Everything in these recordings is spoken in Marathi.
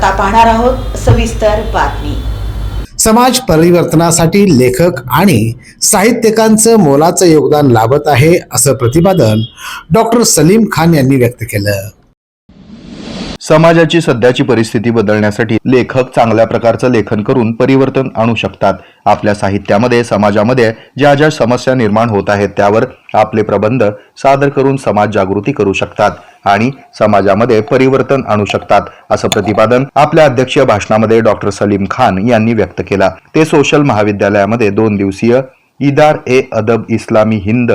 आता पाहणार आहोत सविस्तर बातमी. समाज परिवर्तनासाठी लेखक आणि साहित्यिकांचं मोलाचं योगदान लाभत आहे असं प्रतिपादन डॉक्टर सलीम खान यांनी व्यक्त केलं. समाजाची सध्याची परिस्थिती बदलण्यासाठी लेखक चांगल्या प्रकारचं लेखन करून परिवर्तन आणू शकतात. आपल्या साहित्यामध्ये समाजामध्ये ज्या ज्या समस्या निर्माण होत आहेत त्यावर आपले प्रबंध सादर करून समाज जागृती करू शकतात आणि समाजामध्ये परिवर्तन आणू शकतात असं प्रतिपादन आपल्या अध्यक्षीय भाषणामध्ये डॉक्टर सलीम खान यांनी व्यक्त केला. ते सोशल महाविद्यालयामध्ये दोन दिवसीय इदार ए अदब इस्लामी हिंद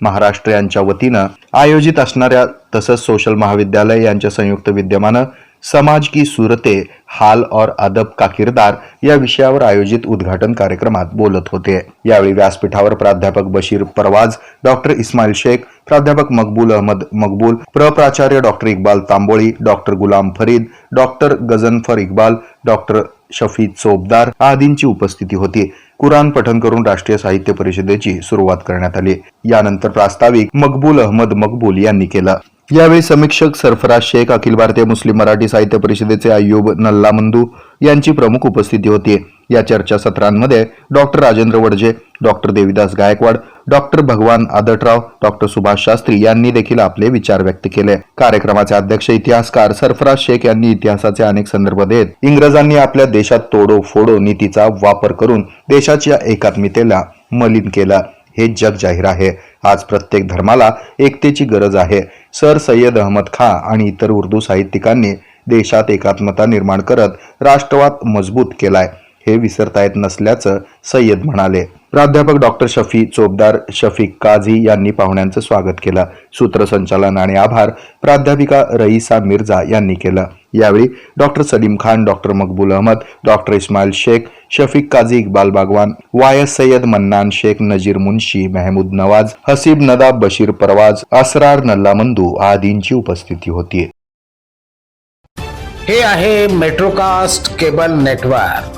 महाराष्ट्र यांच्या वतीनं आयोजित असणाऱ्या तसंच सोशल महाविद्यालय यांच्या संयुक्त विद्यमानं समाज की सूरते हाल और अदब का किरदार या विषयावर आयोजित उद्घाटन कार्यक्रमात बोलत होते. यावेळी व्यासपीठावर प्राध्यापक बशीर परवाज डॉक्टर इस्माईल शेख प्राध्यापक Maqbool Ahmad Maqbool प्रप्राचार्य doctor Iqbal Tamboli doctor Ghulam Farid doctor Ghazanfar Iqbal doctor Shafi Chopdar आदींची उपस्थिती होती. कुराण पठण करून राष्ट्रीय साहित्य परिषदेची सुरुवात करण्यात आली. यानंतर प्रास्ताविक मकबूल अहमद मकबूल यांनी केलं. यावेळी समीक्षक सरफराज शेख अखिल भारतीय मुस्लिम मराठी साहित्य परिषदेचे अय्यूब नल्लामंदू यांची प्रमुख उपस्थिती होती. या चर्चासत्रांमध्ये doctor Rajendra Wadje doctor Devidas Gaikwad doctor Bhagwan Adatrao doctor Subhash Shastri यांनी देखील आपले विचार व्यक्त केले. कार्यक्रमाचे अध्यक्ष इतिहासकार सरफराज शेख यांनी इतिहासाचे अनेक संदर्भ देत इंग्रजांनी आपल्या देशात तोडो फोडो नीतीचा वापर करून देशाच्या एकात्मितेला मलिन केला. हे जग जाहीर आहे. आज प्रत्येक धर्माला एकतेची गरज आहे. सर सय्यद अहमद खां आणि इतर उर्दू साहित्यिकांनी देशात एकात्मता निर्माण करत राष्ट्रवाद मजबूत केलाय. हे विसरता येत नसल्याचं सय्यद म्हणाले. प्राध्यापक डॉक्टर शफी चोपदार शफीक काझी यांनी पाहुण्यांचं स्वागत केलं. सूत्रसंचालन आणि आभार प्राध्यापिका रईसा मिर्झा यांनी केलं. यावेळी doctor Salim Khan doctor Maqbool Ahmad doctor Ismail Shaikh Shafiq Kazi Iqbal Bagwan वायस सय्यद मन्नान शेख नजीर मुन्शी मेहमूद नवाज हसीब नदाब बशीर परवाज असरार नल्लामंदू आदींची उपस्थिती होती. हे आहे मेट्रोकास्ट केबल नेटवर्क.